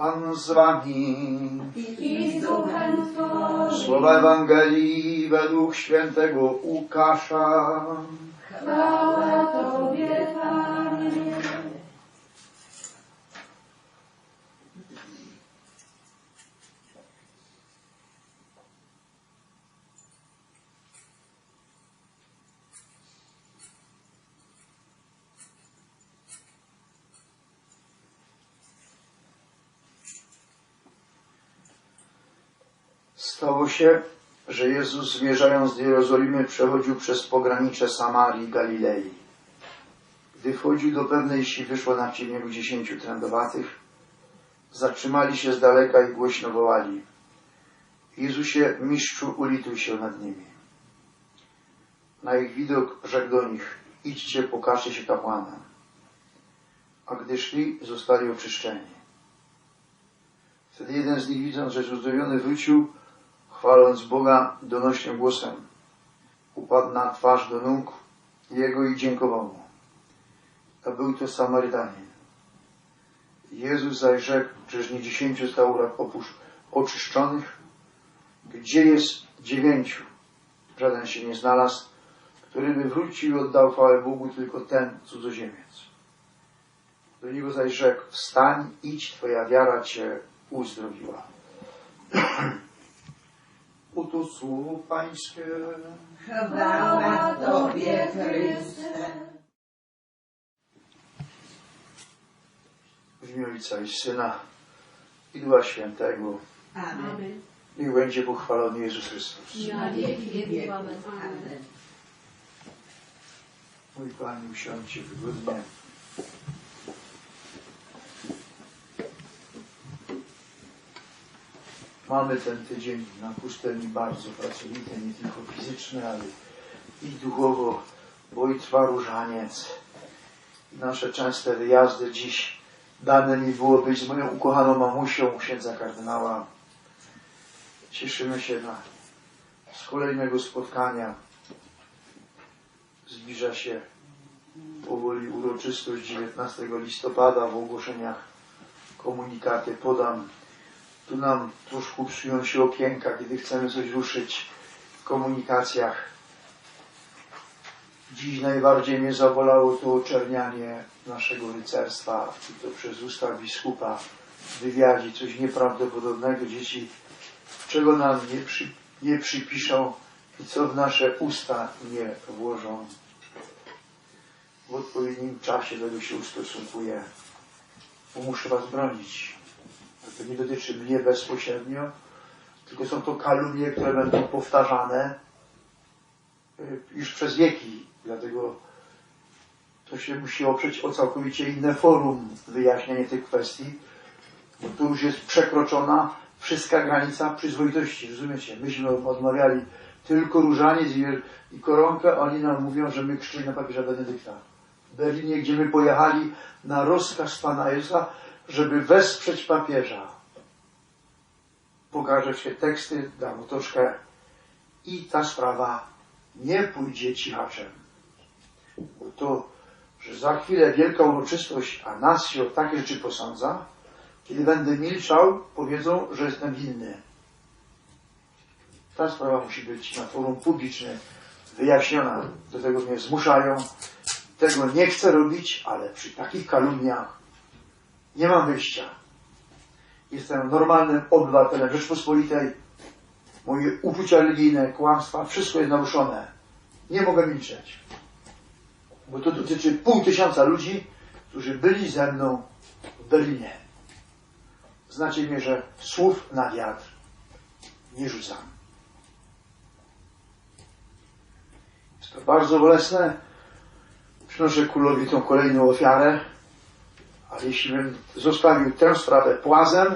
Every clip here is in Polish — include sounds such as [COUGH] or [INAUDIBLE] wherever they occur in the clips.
Pan z wami. i z duchem Twoim. Słowa Ewangelii według świętego Łukasza. Chwała Tobie, Panie. Stało się, że Jezus zmierzając do Jerozolimy przechodził przez pogranicze Samarii i Galilei. Gdy wchodził do pewnej wsi, wyszło na niego dziesięciu trędowatych. Zatrzymali się z daleka i głośno wołali. Jezusie, mistrzu, ulituj się nad nimi. Na ich widok rzekł do nich, idźcie, pokażcie się kapłanom. A gdy szli, zostali oczyszczeni. Wtedy jeden z nich, widząc, że jest uzdrowiony, wrócił, chwaląc Boga donośnym głosem. Upadł na twarz do nóg Jego i dziękował Mu. A był to Samarytanin. Jezus zaś rzekł, czyż nie dziesięciu zostało opusz- oczyszczonych? Gdzie jest dziewięciu? Żaden się nie znalazł, który by wrócił i oddał chwałę Bogu, tylko ten cudzoziemiec. Do niego zaś rzekł, wstań, idź, twoja wiara cię uzdrowiła. [CLEARS THROAT] Oto słowo Pańskie. Chwała Tobie, Chryste. W imię Ojca i Syna i Ducha Świętego. Amen. Niech będzie pochwalony Jezus Chrystus. Na wieki. Amen. Mój Panie, usiądźcie wygodnie. Mamy ten tydzień na pustelni bardzo pracowity, nie tylko fizycznie, ale i duchowo, bo i trwa różaniec. Nasze częste wyjazdy dziś dane mi było być z moją ukochaną mamusią, księdza kardynała. Cieszymy się na, z kolejnego spotkania. Zbliża się powoli uroczystość 19 listopada w ogłoszeniach komunikaty podam. Tu nam troszkę się okienka, kiedy chcemy coś ruszyć w komunikacjach. Dziś najbardziej mnie zabolało to oczernianie naszego rycerstwa i to przez usta biskupa w wywiadzie, coś nieprawdopodobnego. Dzieci, czego nam nie, przy, nie przypiszą i co w nasze usta nie włożą. W odpowiednim czasie do tego się ustosunkuję, bo muszę Was bronić. To nie dotyczy mnie bezpośrednio, tylko są to kalumnie, które będą powtarzane y, już przez wieki. Dlatego to się musi oprzeć o całkowicie inne forum wyjaśnienie tych kwestii, bo tu już jest przekroczona wszystka granica przyzwoitości. Rozumiecie? Myśmy odmawiali tylko różaniec i, koronkę, oni nam mówią, że my krzczyli na papieża Benedykta. W Berlinie, gdzie my pojechali na rozkaz Pana Jezusa, żeby wesprzeć papieża. Pokażę się teksty, dam mu troszkę i ta sprawa nie pójdzie cichaczem. Bo to, że za chwilę wielka uroczystość, a nas się o takie rzeczy posądza, kiedy będę milczał, powiedzą, że jestem winny. Ta sprawa musi być na forum publicznym wyjaśniona. Do tego mnie zmuszają. Tego nie chcę robić, ale przy takich kalumniach nie mam wyjścia. Jestem normalnym obywatelem Rzeczpospolitej. Moje uczucia religijne, kłamstwa, wszystko jest naruszone. Nie mogę milczeć. Bo to dotyczy pół tysiąca ludzi, którzy byli ze mną w Berlinie. Znacie mnie, że słów na wiatr nie rzucam. Jest to bardzo bolesne. Przynoszę królowi tą kolejną ofiarę, ale jeśli bym zostawił tę sprawę płazem,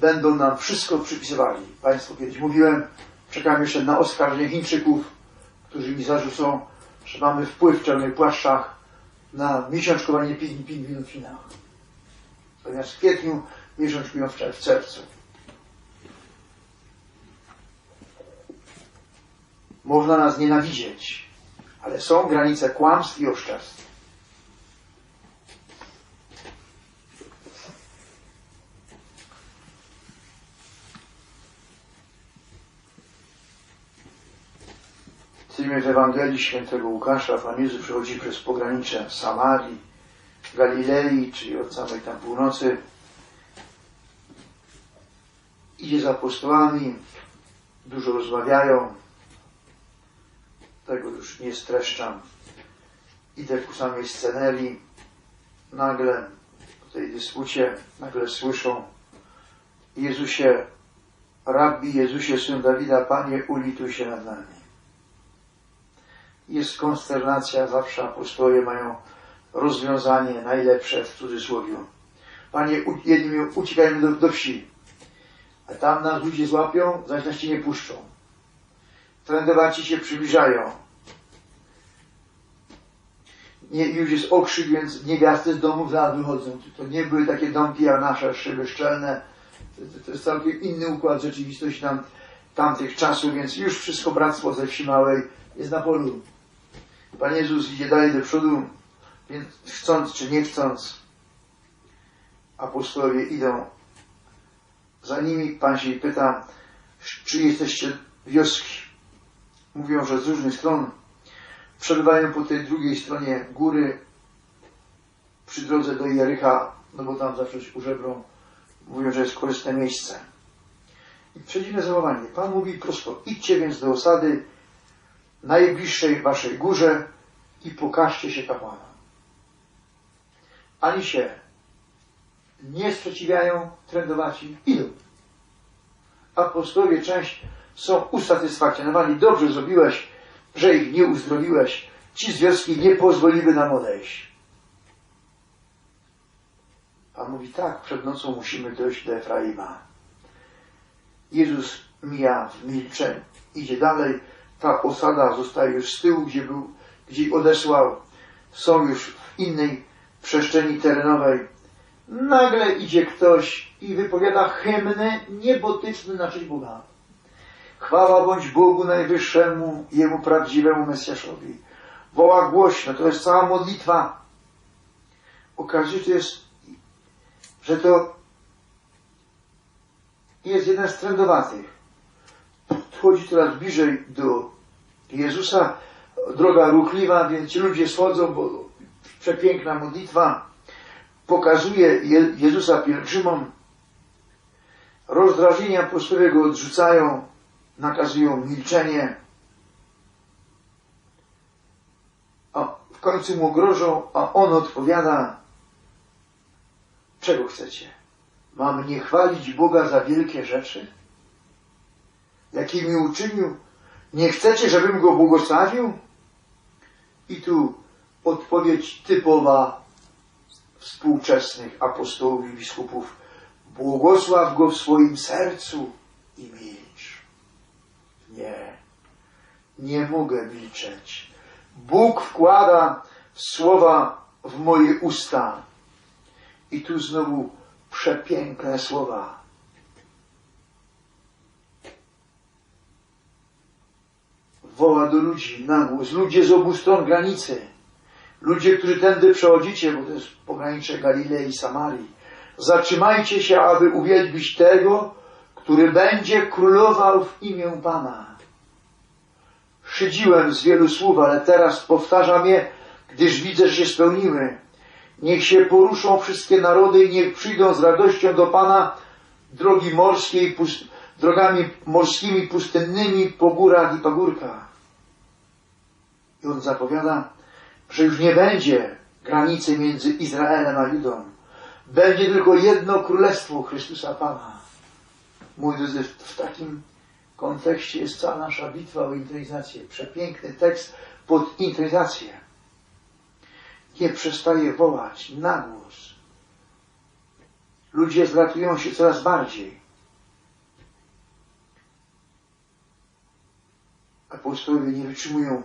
będą nam wszystko przypisywali. Państwu kiedyś mówiłem, czekam jeszcze na oskarżenie Chińczyków, którzy mi zarzucą, że mamy wpływ w czarnych płaszczach na miesiączkowanie ping- pingwinów w Chinach. Natomiast w kwietniu miesiączkują w czerwcu. Można nas nienawidzieć, ale są granice kłamstw i oszczerstw. Czytamy w Ewangelii Świętego Łukasza, Pan Jezus przechodzi przez pogranicze Samarii, Galilei, czyli od samej tam północy. Idzie z apostołami, dużo rozmawiają. Tego już nie streszczam. Idę ku samej scenerii. Nagle po tej dyspucie, nagle słyszą Jezusie, Rabbi Jezusie, Syn Dawida, Panie, ulituj się nad nami. Jest konsternacja, zawsze apostołowie mają rozwiązanie najlepsze w cudzysłowie. Panie, jedni uciekajmy do, do wsi, a tam nas ludzie złapią, zaś nas ci nie puszczą. Trędowaci się przybliżają. Nie, już jest okrzyk, więc niewiasty z domów zaraz wychodzą. To nie były takie domki jak nasze, szyby szczelne. To, to, to jest całkiem inny układ rzeczywistości tam, tamtych czasów, więc już wszystko bractwo ze wsi małej jest na polu. Pan Jezus idzie dalej do przodu, więc chcąc czy nie chcąc, apostołowie idą za nimi. Pan się pyta, czy jesteście wioski. Mówią, że z różnych stron przebywają po tej drugiej stronie góry przy drodze do Jericha, no bo tam zawsze użebrą. Mówią, że jest korzystne miejsce. I przeciwne zawołanie. Pan mówi prosto, idźcie więc do osady najbliższej waszej górze i pokażcie się kapłanom. Ani się nie sprzeciwiają, trędowaci, idą. Apostołowie część są usatysfakcjonowani. Dobrze zrobiłeś, że ich nie uzdrowiłeś. Ci z wioski nie pozwoliły nam odejść. Pan mówi tak, przed nocą musimy dojść do Efraima. Jezus mija w milczeniu, idzie dalej. Ta osada zostaje już z tyłu, gdzie był, gdzie ich odesłał. Są już w innej przestrzeni terenowej. Nagle idzie ktoś i wypowiada hymny niebotyczny na cześć Boga. Chwała bądź Bogu Najwyższemu, Jemu prawdziwemu Mesjaszowi. Woła głośno, to jest cała modlitwa. Okazuje się, że to jest jeden z trendowatych. Podchodzi coraz bliżej do Jezusa. Droga ruchliwa, więc ludzie schodzą, bo przepiękna modlitwa pokazuje Je- Jezusa pielgrzymom. Rozdrażnienia apostołowie go odrzucają, nakazują milczenie. A w końcu mu grożą, a on odpowiada, czego chcecie? Mam nie chwalić Boga za wielkie rzeczy? Jakie mi uczynił? Nie chcecie, żebym go błogosławił? I tu odpowiedź typowa współczesnych apostołów i biskupów. Błogosław go w swoim sercu i milcz. Nie, nie mogę milczeć. Bóg wkłada słowa w moje usta. I tu znowu przepiękne słowa. Woła do ludzi na głos. Ludzie z obu stron granicy. Ludzie, którzy tędy przechodzicie, bo to jest pogranicze Galilei i Samarii. Zatrzymajcie się, aby uwielbić tego, który będzie królował w imię Pana. Szydziłem z wielu słów, ale teraz powtarzam je, gdyż widzę, że się spełniły. Niech się poruszą wszystkie narody i niech przyjdą z radością do Pana drogi morskie i pust- drogami morskimi pustynnymi po górach i pagórkach. I on zapowiada, że już nie będzie granicy między Izraelem a Judą. Będzie tylko jedno królestwo Chrystusa Pana. Mój drodzy, w, takim kontekście jest cała nasza bitwa o intronizację. Przepiękny tekst pod intronizację. Nie przestaje wołać na głos. Ludzie zlatują się coraz bardziej. Apostołowie nie wytrzymują,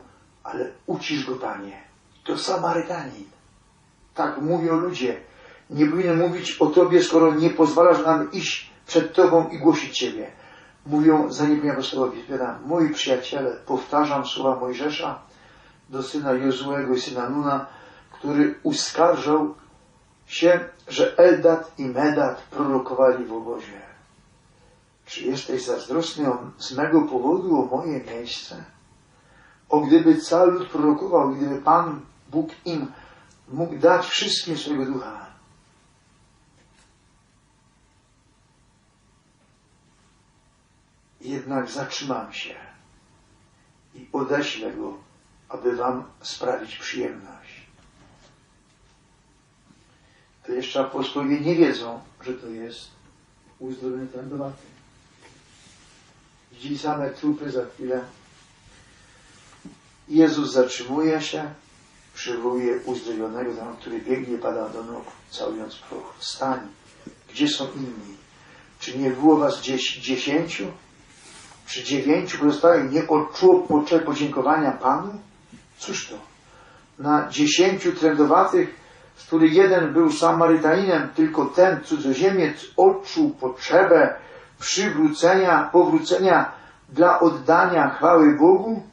ale ucisz go, Panie. To Samarytanin. Tak mówią ludzie. Nie powinien mówić o Tobie, skoro nie pozwalasz nam iść przed Tobą i głosić Ciebie. Mówią za nim apostołowie. Odpowiada, moi przyjaciele, powtarzam słowa Mojżesza do syna Jozuego i syna Nuna, który uskarżał się, że Eldad i Medad prorokowali w obozie. Czy jesteś zazdrosny z mego powodu o moje miejsce? O gdyby cały lud prorokował, gdyby Pan Bóg im mógł dać wszystkim swojego ducha. Jednak zatrzymam się i odeślę go, aby wam sprawić przyjemność. To jeszcze apostołowie nie wiedzą, że to jest uzdrowiony trędowaty. Widzieli same trupy za chwilę. Jezus zatrzymuje się, przywołuje uzdrowionego, który biegnie, pada do nóg, całując proch. Wstań. Gdzie są inni? Czy nie było was dziesięciu? Czy dziewięciu pozostałych nie odczuło podziękowania Panu? Cóż to? Na dziesięciu trędowatych, z których jeden był Samarytaninem, tylko ten cudzoziemiec odczuł potrzebę przywrócenia, powrócenia dla oddania chwały Bogu,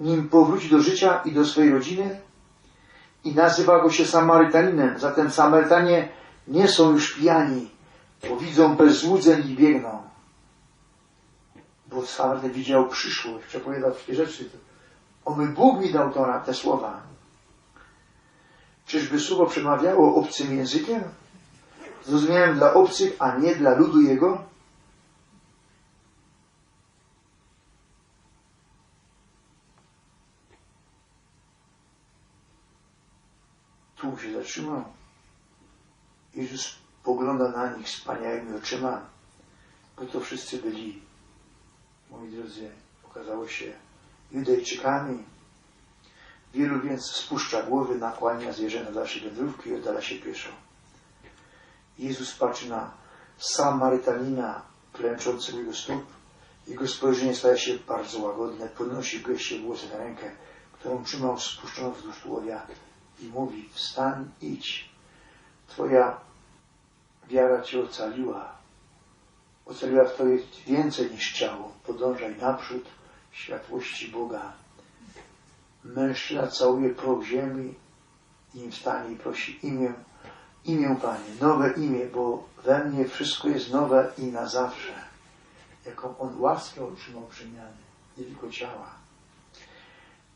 nim powróci do życia i do swojej rodziny i nazywa go się Samarytaninem. Zatem Samarytanie nie są już pijani, bo widzą bezłudzeń i biegną. Bo Samarytan widział przyszłość, przepowiadał wszystkie rzeczy. Oby Bóg mi dał to, te słowa. Czyżby słowo przemawiało obcym językiem? Zrozumiałem dla obcych, a nie dla ludu Jego? Tu się zatrzymał. Jezus pogląda na nich wspaniałymi oczyma, bo to wszyscy byli, moi drodzy, okazało się Judejczykami. Wielu więc spuszcza głowy, nakłania zwierzę na dalsze wędrówki i oddala się pieszo. Jezus patrzy na Samarytanina klęczącego jego stóp. Jego spojrzenie staje się bardzo łagodne. Podnosi się włosy na rękę, którą trzymał spuszczoną wzdłuż tułowia i mówi, wstań, idź. Twoja wiara Cię ocaliła. Ocaliła w Tobie więcej niż ciało. Podążaj naprzód w światłości Boga. Mężczyzna całuje proch ziemi, nim wstanie i prosi imię, imię Panie, nowe imię, bo we mnie wszystko jest nowe i na zawsze. Jaką On łaskę otrzymał przemiany, nie tylko ciała.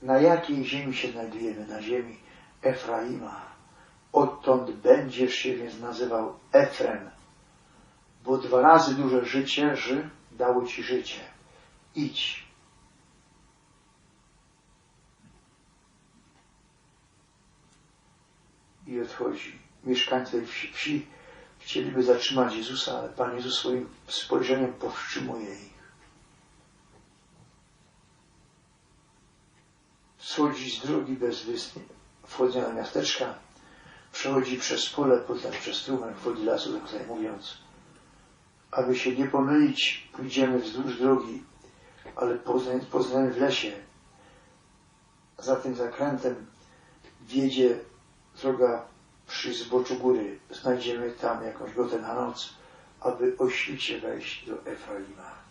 Na jakiej ziemi się znajdujemy? Na ziemi Efraima. Odtąd będziesz się więc nazywał Efrem, bo dwa razy duże życie ży, dało ci życie. Idź. I odchodzi. Mieszkańcy wsi, chcieliby zatrzymać Jezusa, ale Pan Jezus swoim spojrzeniem powstrzymuje ich. Schodzi z drogi bez wchodzi na miasteczka, przechodzi przez pole, potem przez strumek, wchodzi lasu, tak tutaj mówiąc. Aby się nie pomylić, pójdziemy wzdłuż drogi, ale poznajemy w lesie. Za tym zakrętem wiedzie droga przy zboczu góry. Znajdziemy tam jakąś gotę na noc, aby o świcie wejść do Efraima.